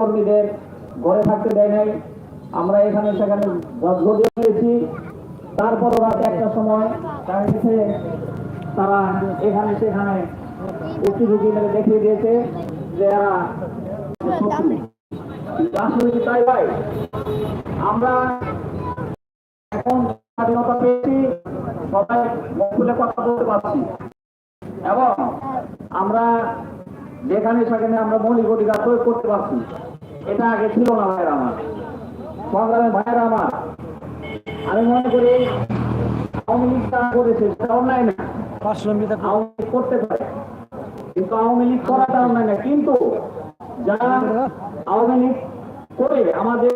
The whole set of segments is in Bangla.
কর্মীদের ঘরে থাকতে দেয় নাই। আমরা এখানে সেখানে যদিও পেয়েছি তারপরও রাত একটা সময় তার কাছে তারা এখানে সেখানে মেরে দেখিয়ে দিয়েছে যে তাই ভাই? আমরা এখন স্বাধীনতা পেয়েছি, সবাই কথা বলতে পারছি। এবং আমরা যেখানে সেখানে আমরা মৌলিক অধিকার প্রয়োগ করতে পারছি। এটা আগে ছিল না ভাইয়েরা আমার। সংগ্রামে ভাইয়েরা আমার। আমি মনে করি আওয়ামী লীগ তারা করেছে সেটা অন্যায় না। আওয়ামী লীগ করতে পারে। কিন্তু আওয়ামী লীগ করাটা অন্যায় না। কিন্তু যারা আওয়ামী লীগ করে আমাদের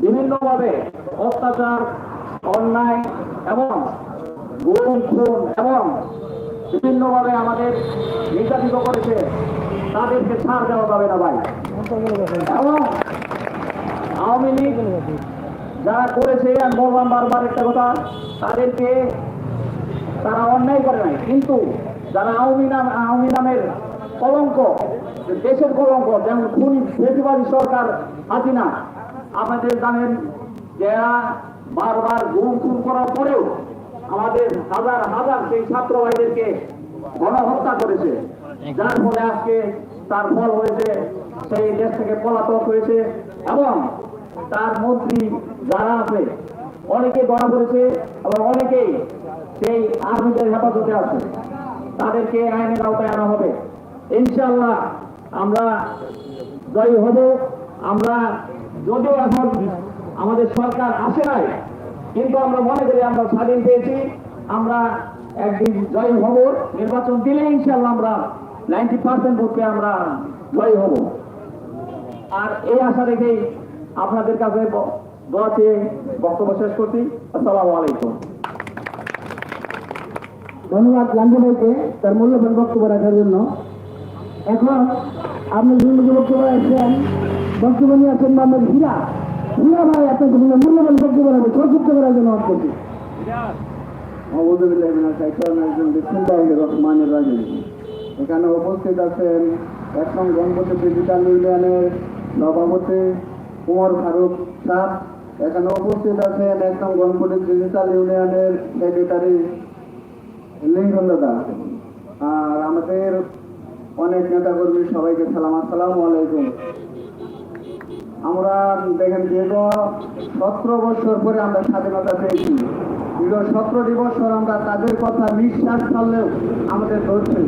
বিভিন্নভাবে অত্যাচার অন্যায় এবং গুম খুন এবং বিভিন্নভাবে আমাদের নির্যাতিত করেছে তাদেরকে ছাড় দেওয়া যাবে না ভাই। এবং আওয়ামী লীগ যারা করেছে আমি বললাম বারবার একটা কথা, তাদেরকে তারা অন্যায় করে নাই। কিন্তু যারা আওয়ামী নাম, আওয়ামী নামের কলঙ্ক, দেশের কলঙ্ক, যেমন খুনি ফেসিবাদী সরকার হাসিনা, আপনাদের জানেন যে এরা বারবার গুম খুন করার পরেও আমাদের হাজার হাজার সেই ছাত্র ভাইদেরকে গণহত্যা করেছে। যার ফলে আজকে তার ফল হয়েছে, সেই দেশ থেকে পলাতক হয়েছে এবং তার মন্ত্রী যারা আছে অনেকে ধরা পড়েছে এবং অনেকেই সেই আর্মিদের হেফাজতে আছে। তাদেরকে আইনের আওতায় আনা হবে। ইনশাল্লাহ আমরা জয়ী হব। আমরা যদিও এখন আমাদের সরকার আসে নাই, কিন্তু আমরা মনে করি আমরা স্বাধীন পেয়েছি। আমরা একদিন জয়ী হব। নির্বাচন দিলে ইনশাল্লাহ আমরা নাইনটি পার্সেন্ট ভোটে আমরা জয়ী হব। আর এই আশা রেখেই আপনাদের কাছে দোয়া চেয়ে বক্তব্য শেষ করছি। আসসালামু আলাইকুম। ধন্যবাদ গান্ধী ভাইকে তার মূল্যবান বক্তব্য রাখার জন্য। এখন আপনি বিভিন্ন বক্তব্য রাখছেন বক্তব্য নিয়ে আছেন মোহাম্মদ হীরা। হীরা ভাই আপনাকে বিভিন্ন মূল্যবান বক্তব্য রাখবে সংক্ষিপ্ত করার জন্য অনুরোধ করছি। এখানে উপস্থিত আছেন একদম গণপতি ডিজিটাল ইউনিয়নের সভাপতি কুমার ফারুক সাহ। এখানে উপস্থিত আছেন একদম গণপতি ডিজিটাল ইউনিয়নের সেক্রেটারি লিঙ্গন দাদা। আর আমাদের অনেক নেতাকর্মী সবাইকে সালাম, আসসালামু আলাইকুম। আমরা দেখেন দীর্ঘ সতেরো বছর পরে আমরা স্বাধীনতা পেয়েছি। দীর্ঘ সতেরোটি বছর আমরা তাদের কথা বিশ্বাস করলেও আমাদের ধরছে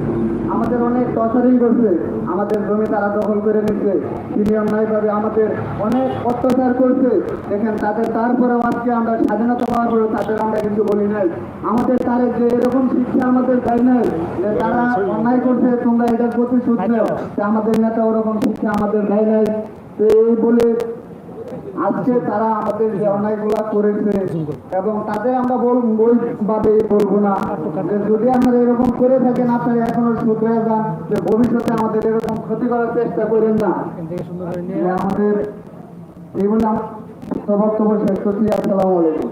আমাদের অনেক টর্চারিং করছে, আমাদের জমি তারা দখল করে নিচ্ছে। তিনি আমাদের অনেক অত্যাচার করছে। দেখেন তাদের, তারপরেও আজকে আমরা স্বাধীনতা পাওয়ার পরেও তাদের আমরা কিন্তু বলি নাই। আমাদের তারে যে এরকম শিক্ষা আমাদের দেয় নাই, যে তারা অন্যায় করছে, তোমরা এটার প্রতিশোধ নেও। আমাদের নেতা ওরকম শিক্ষা আমাদের দেয় নাই। তো এই বলে আজকে তারা আমাদের যে অন্যায়গুলা করেছে এবং তাদের আমরা বল ভাবে বলব না যদি আমরা এরকম করে থাকেন আপনারা এখনও শুধরে যান যে ভবিষ্যতে আমাদের এরকম ক্ষতি করার চেষ্টা করেন না আমাদের এই বলে শেষ করছি আসসালামু আলাইকুম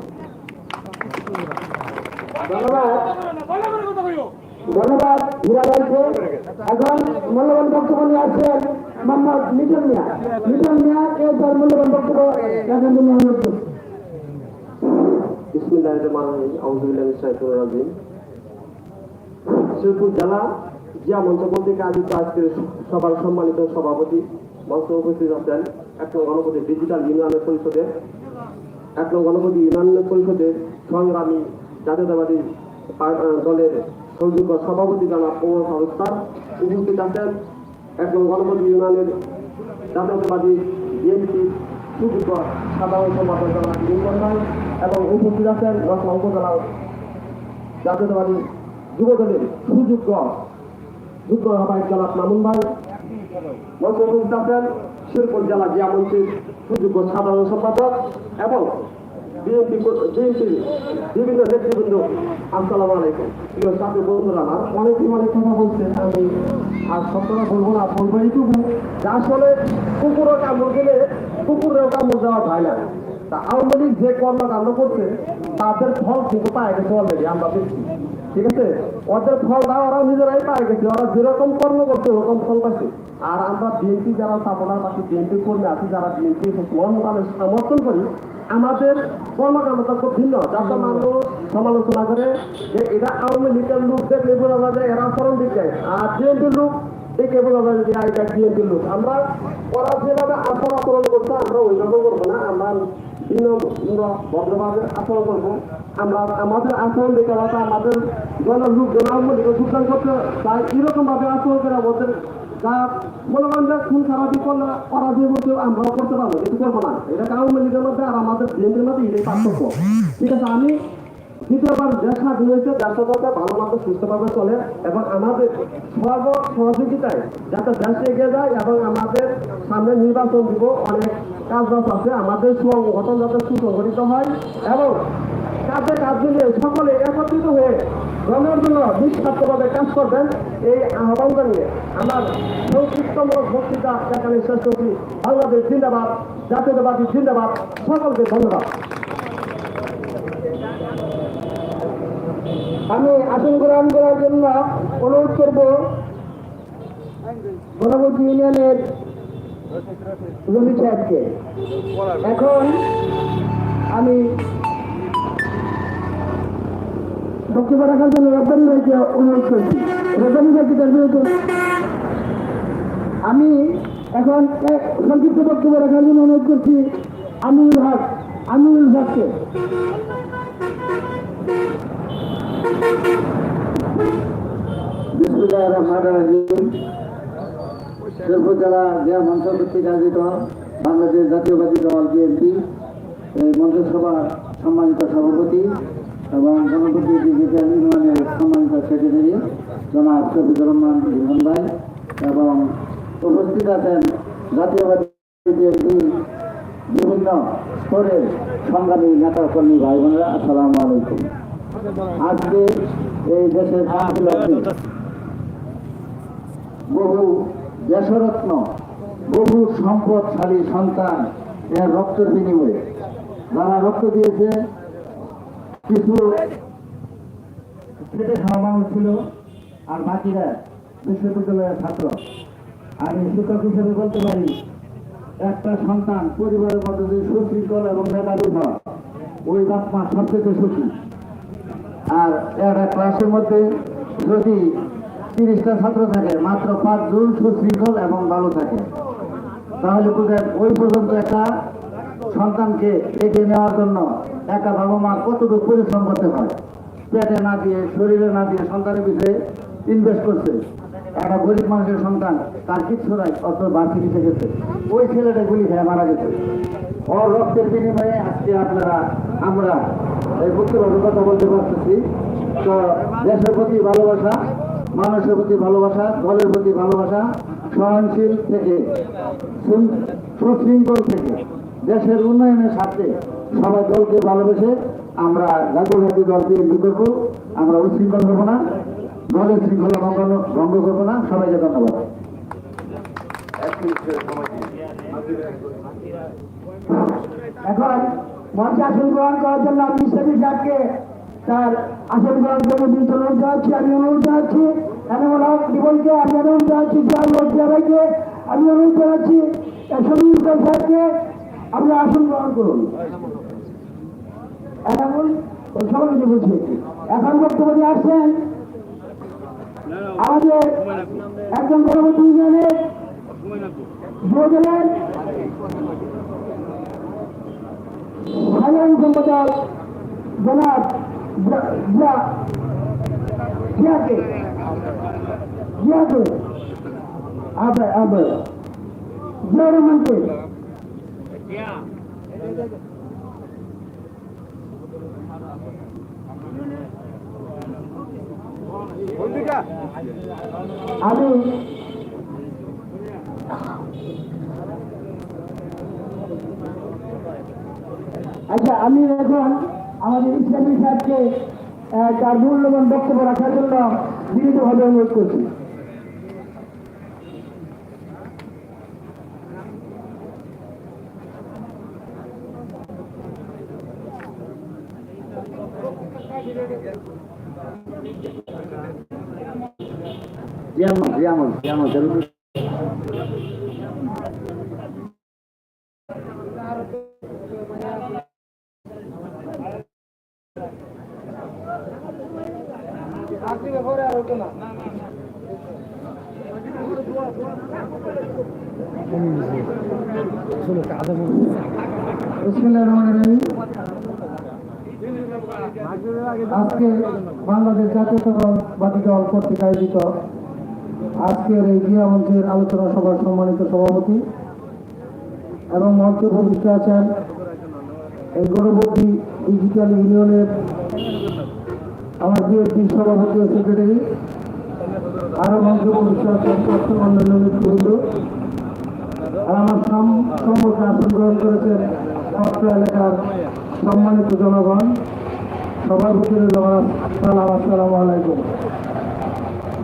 ধন্যবাদ ধন্যবাদ এখন মূল্যবান বক্তব্য নিয়ে আসছেন সবার সম্মানিত সভাপতি মঞ্চ উপস্থিত আছেন এক নং গণপতি ডিজিটাল ইউনিয়নের পরিষদের, এক নং গণপতি ইউনিয়ন পরিষদের সংগ্রামী জাতীয়তাবাদী দলের সভাপতি জানা প্রমোদ সংস্থার উপস্থিত আছেন। নং গণপতি ইউনিয়নের জাতীয়তাবাদী বিএনপি সুযোগ্য সাধারণ সম্পাদক জনাব এবং উপস্থিত আছেন রসনা উপজেলার জাতীয়তাবাদী যুব দলের সুযোগ্য যুগ্ম আহ্বায়ক জনাব মামুন ভাই। মঞ্চে আছেন শিরপুর জেলা জিয়া মন্ত্রীর সুযোগ্য সাধারণ সম্পাদক এবং বিএনপি বিএনপির বিভিন্ন নেতৃবৃন্দ, আসসালামু আলাইকুম। প্রিয় ছাত্র বন্ধুরা আমার অনেক কথা বলছে আমি আর সবটা বলব না বলব এইটুকু আসলে কুকুরও কামড় গেলে কুকুরেও কামড় দেওয়া যায় না। তা আওয়ামী লীগ যে কর্মকাণ্ড করছে, তাদের ফল কিন্তু পায় গেছে অলরেডি আমরা দেখছি। ঠিক আছে? ওদের ওরা নিজেরাই পায় গেছে। ওরা যেরকম কর্ম করছে, ওরকম ফল পাচ্ছে। আর আমরা বিএনপি যারা বিএনপি কর্মী আছি যারা বিএনপি সমর্থন করি, আমাদের কর্মকাণ্ডটা খুব ভিন্ন। যাতে মানুষ সমালোচনা করে যে এরা আওয়ামী লীগের লোক দেখলে বোঝা যায় এরা ফরম দিচ্ছে আর বিএনপির লোক দেখে বোঝা যায় যে এটা বিএনপির লোক আমরা ওরা যেভাবে আচরণ আচরণ করছে, আমরা ওইরকম করব না। আমরা ভদ্রভাবে আচরণ করব। আমরা আমাদের আচরণ দেখে হয়তো আমাদের দলের লোক জন আওয়ামী যোগদান করতে তাই এরকম ভাবে আচরণ করে আমাদের যা মনে করেন যে খুন খারাপি করলে ওরা যে বলছে আমরাও করতে পারব, কিন্তু করব না। এটা আওয়ামী লীগের মধ্যে আর আমাদের বিএনপির মধ্যে এটাই পার্থক্য। ঠিক আছে, আমি দ্বিতীয়বার দেশ স্বাধীন হয়েছে দেশটা যাতে ভালোভাবে সুস্থভাবে চলে এবং আমাদের সর্ব সহযোগিতায় যাতে দেশ এগিয়ে যায় এবং আমাদের সামনে নির্বাচন দিব, অনেক কাজ বাজ আছে। আমাদের সংগঠন যাতে সুসংগঠিত হয় এবং কাজে কাজ মিলিয়ে সকলে একত্রিত হয়ে জনের জন্য নিঃস্বার্থভাবে কাজ করবেন। এই আহ্বান জানিয়ে আমার সংক্ষিপ্তমূলক বক্তৃতা এখানে শেষ করছি। বাংলাদেশ জিন্দাবাদ, জাতীয়তাবাদী জিন্দাবাদ। সকলকে ধন্যবাদ। আমি আসন গ্রহণ করার জন্য অনুরোধ করব। গণপতি ইউনিয়নের সাহেবকে এখন আমি বক্তব্য রাখার জন্য রব্বানি ভাইকে অনুরোধ করছি। রব্বানি ভাইকে তার বিরুদ্ধে আমি এখন সংক্ষিপ্ত বক্তব্য রাখার জন্য অনুরোধ করছি আমিনুল হক। আমিনুল হককে। শেরপুর জেলা জাতীয়বাদী দল বিএনপি এই মন্ত্রিসভার সম্মানিত সভাপতি এবং ডিজিটাল ইউনিয়নের সম্মানিত সেক্রেটারি জনাব শফিকুর রহমান এবং জাতীয়বাদী বিএনপি বিভিন্ন স্তরের সংগ্রামী নেতা কর্মী ভাই বোনেরা আসসালামু আলাইকুম আজকে এই দেশের বহু দেশরত্ন, বহু সম্পদশালী সন্তান এর রক্তের বিনিময়ে। যারা রক্ত দিয়েছে, কিছু ছিল, আর বাকিরা বিশ্ববিদ্যালয়ের ছাত্র। আমি শিক্ষক হিসেবে বলতে পারি, একটা সন্তান পরিবারের মধ্যে যদি সুশৃঙ্খল এবং মেধাবী হয়, ওই বাপ মা সবচেয়ে সুখী। আর একটা ক্লাসের মধ্যে যদি তিরিশটা ছাত্র থাকে, মাত্র পাঁচ পাঁচজন সুশৃঙ্খল এবং ভালো থাকে। তাহলে বুঝেন ওই পর্যন্ত একটা সন্তানকে এগিয়ে নেওয়ার জন্য একা বাবা মা কতটুকু পরিশ্রম করতে হয়? পেটে না দিয়ে, শরীরে না দিয়ে সন্তানের বিষয়ে ইনভেস্ট করছে। একটা গরিব মানুষের সন্তান, তার কিচ্ছু নাই অত বাড়তি গেছে ওই ছেলেটা গুলি খেয়ে মারা গেছে ওর রক্তের বিনিময়ে আজকে আপনারা, আমরা এই মুক্তভাবে কথা বলতে পারতেছি। তো দেশের প্রতি ভালোবাসা, মানুষের প্রতি ভালোবাসা, দলের প্রতি ভালোবাসা সহনশীল থেকে সুশৃঙ্খল থেকে, দেশের উন্নয়নের স্বার্থে সবাই দলকে ভালোবেসে আমরা জাতীয়বাদী দল বিএনপি করব। আমরা উশৃঙ্খল হব না, দলের শৃঙ্খলা ভঙ্গ ভঙ্গ করব না। সবাইকে ধন্যবাদ। এখন মঞ্চে আসন গ্রহণ করার জন্য আমি ইসলামী সাহেবকে তার আসন গ্রহণ করব কিন্তু অনুরোধ জানাচ্ছি। আমি অনুরোধ জানাচ্ছি এনামুল হক জীবনকে আমি অনুরোধ জানাচ্ছি জিয়াউল ভাইকে, আমি অনুরোধ জানাচ্ছি সমীর সাহেবকে আপনি আসন গ্রহণ করুন। এনামুল সবাইকে বলছি, এখন বক্তব্য আসছেন আমাদের একজন পরবর্তী ইউনিয়নের যুবদলের সাধারণ সম্পাদক জনাব জিয়াকে জিয়াকে আবে আবে জিয়া রহমানকে। আমি আচ্ছা আমি এখন আমাদের ইসলামী সাহেবকে তার মূল্যবান বক্তব্য রাখার জন্য বিনীতভাবে অনুরোধ করছি। যেমন যেমন যেমন জরুরি বিসমিল্লাহির রহমানির রহিম। আজকে বাংলাদেশ জাতীয়তাবাদী দল কর্তৃক আয়োজিত আজকের এই মঞ্চের আলোচনা সভার সম্মানিত সভাপতি এবং মঞ্চে উপবিষ্ট আছেন এই গৌরবতী ডিজিটাল ইউনিয়নের আমার বিএনপির সভাপতি ও সেক্রেটারি, আরও নেতৃবৃন্দ আর আমার সাম- সম্মুখে আসন গ্রহণ করেছেন অত্র এলাকার সম্মানিত জনগণ। সবার ভিতরে সালাম, আসসালামু আলাইকুম।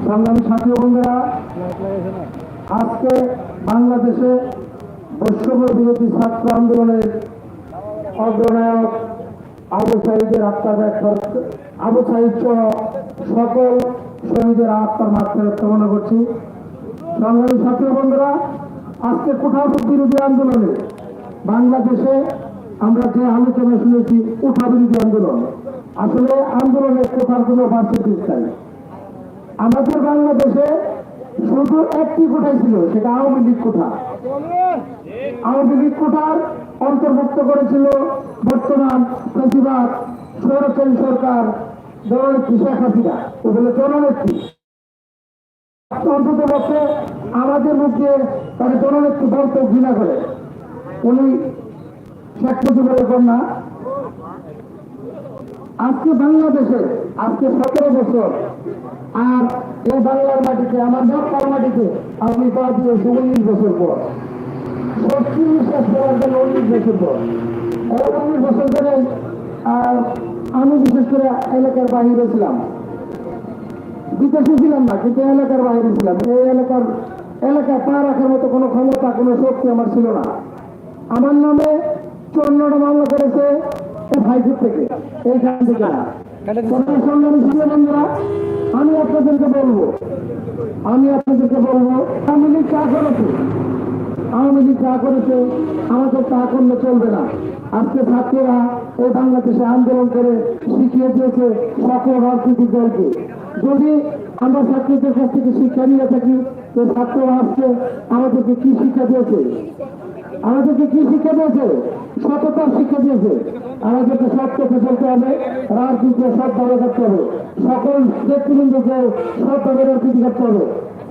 সংগ্রামী সাথী বন্ধুরা, আজকে বাংলাদেশে বৈষম্য বিরোধী ছাত্র আন্দোলনের অগ্রনায়ক আবু সাইদের করতে আবু সাইদ সহ সকল শহীদের আত্মার মাত্রায় কামনা করছি। সংগ্রামী ছাত্র বন্ধুরা, আজকে কোঠাভূত বিরোধী আন্দোলনে বাংলাদেশে আমরা যে আলোচনা শুনেছি কোঠা বিরোধী আন্দোলন। আসলে আন্দোলনে কোঠার কোনো পার্সেন্টেজ নাই। আমাদের বাংলাদেশে শুধু একটি কোঠাই ছিল, সেটা আওয়ামী লীগ কোঠা। আওয়ামী লীগ কোঠার অন্তর্ভুক্ত করেছিল বর্তমান প্রতিবাদ সৌরচারী সরকার জননেত্রী অন্তত পক্ষে আমাদের মধ্যে তার জননেত্রী বলতে ঘৃণা করে। উনি শেখ মুজিবুর আজকে বাংলাদেশে, আজকে সতেরো বছর, আর এই বাংলার মাটিতে, আমার মক্কার মাটিতে আমি পা দিয়েছি উনিশ বছর পর সত্যি বিশ্বাস করার জন্য উনিশ বছর পর উনিশ বছর ধরে, আর আমি বিশেষ করে এলাকার বাহিরে ছিলাম। বিদেশে ছিলাম না, কিন্তু এলাকার বাইরে ছিলাম। এই এলাকার এলাকায় পা রাখার মতো কোনো ক্ষমতা, কোনো শক্তি আমার ছিল না। আমার নামে চুয়ান্নটা মামলা করেছে ভাইপুর থেকে। এইখান থেকে আমি আপনাদেরকে বলব, আমি আপনাদেরকে বলব লীগ চা করেছে। আওয়ামী লীগ চা করেছে, আমাদের চা করলে চলবে না। আজকে ছাত্ররা এই বাংলাদেশে আন্দোলন করে শিখিয়ে দিয়েছে সকল রাজনৈতিক দলকে। যদি আমরা ছাত্রদের কাছ থেকে শিক্ষা নিয়ে থাকি, তো ছাত্ররা আজকে আমাদেরকে কি শিক্ষা দিয়েছে? আমাদেরকে কি শিক্ষা দিয়েছে? সততার শিক্ষা দিয়েছে। আমাদেরকে পথে চলতে হবে, রাজনীতিতে সৎভাবে করতে হবে। সকল ব্যক্তিবৃন্দকে সৎভাবে রাজনীতি করতে হবে।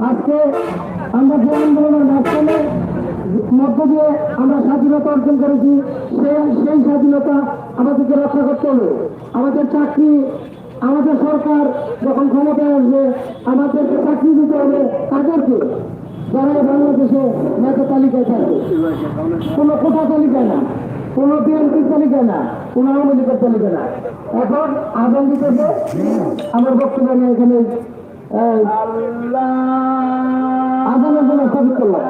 আজকে আমরা যে আন্দোলনের মাঝখানে মধ্য দিয়ে আমরা স্বাধীনতা অর্জন করেছি, সেই সেই স্বাধীনতা আমাদেরকে রক্ষা করতে হবে। আমাদের চাকরি, আমাদের সরকার যখন ক্ষমতায় আসবে, আমাদেরকে চাকরি দিতে হবে তাদেরকে। যারা বাংলাদেশে নেতা তালিকায় থাকবে। কোনো কোটা তালিকায় না, কোনো বিএনপির তালিকায় না, কোনো আওয়ামী লীগের তালিকায় না। এখন আগাম দিতেছে, আমার বক্তব্য নিয়ে এখানে সঠিক করলাম।